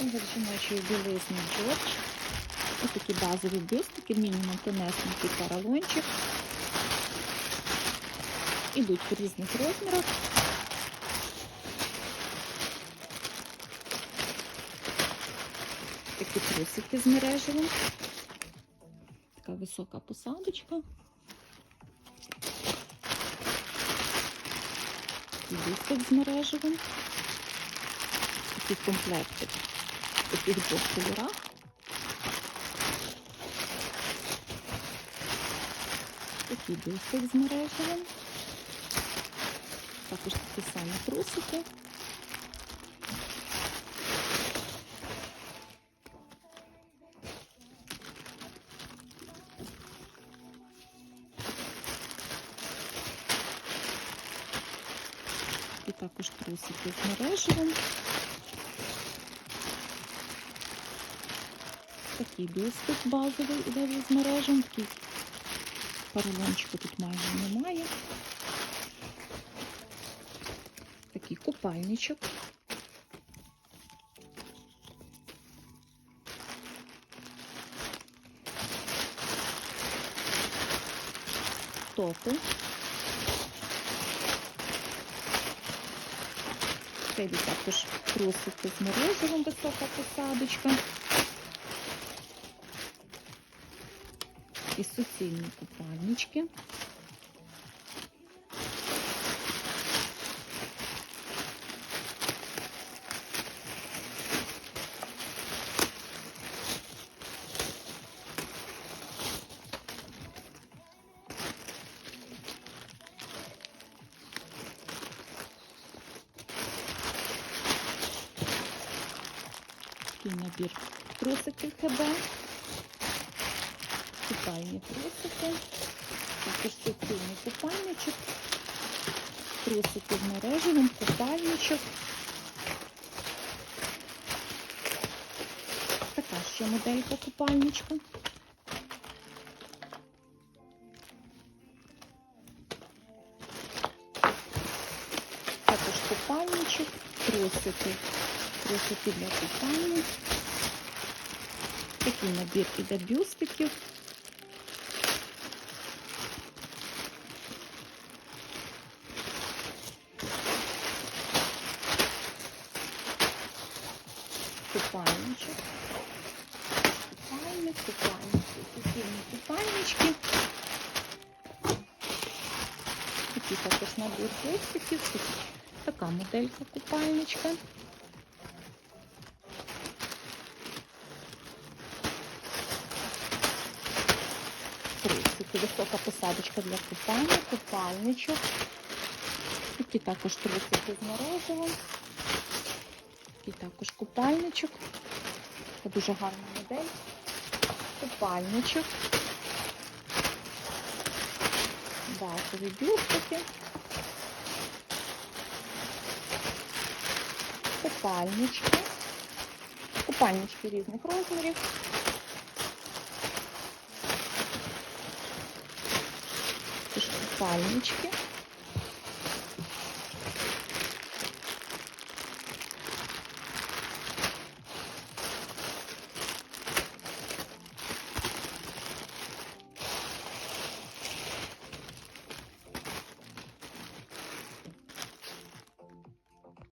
Для жіночої білизни Джордж. Ось такі базові бюстики, мінімум тонесенький поролончик. Ідуть в різних розмірах. Такі трусики з мережевим. Така висока посадочка. Такий бюстик з мережевим. Такий комплектик в таких двох кольорах. Такий бюстик з мережевим. Також такі самі трусики. І також трусики з мережевим. Такий бюстик базовий іде з мережем. Такий поролончику тут майже немає. Такий купальничок. Топи. Це також трусики з мережевим, висока посадочка. І суцільні купальнички. Такий набір трусиків ХБ. Купальні трусики. Суцільний купальничок. Трусики з мережевим, купальничок. Така ще моделька купальничка. Також купальничок, трусики, трусики для купання. Такий набір іде бюстиків. Купальничок. Купальник, купальник, суцільні купальнички. Такий також набір. Тут Така моделька купальничка. трусики. Висока посадочка для купання, купальничок. Такі також трусики з морозивом. Такий також купальничок. Це дуже гарна модель. Купальничок. Базові бюстики. Купальнички. Купальнички різних розмірів. Купальнички.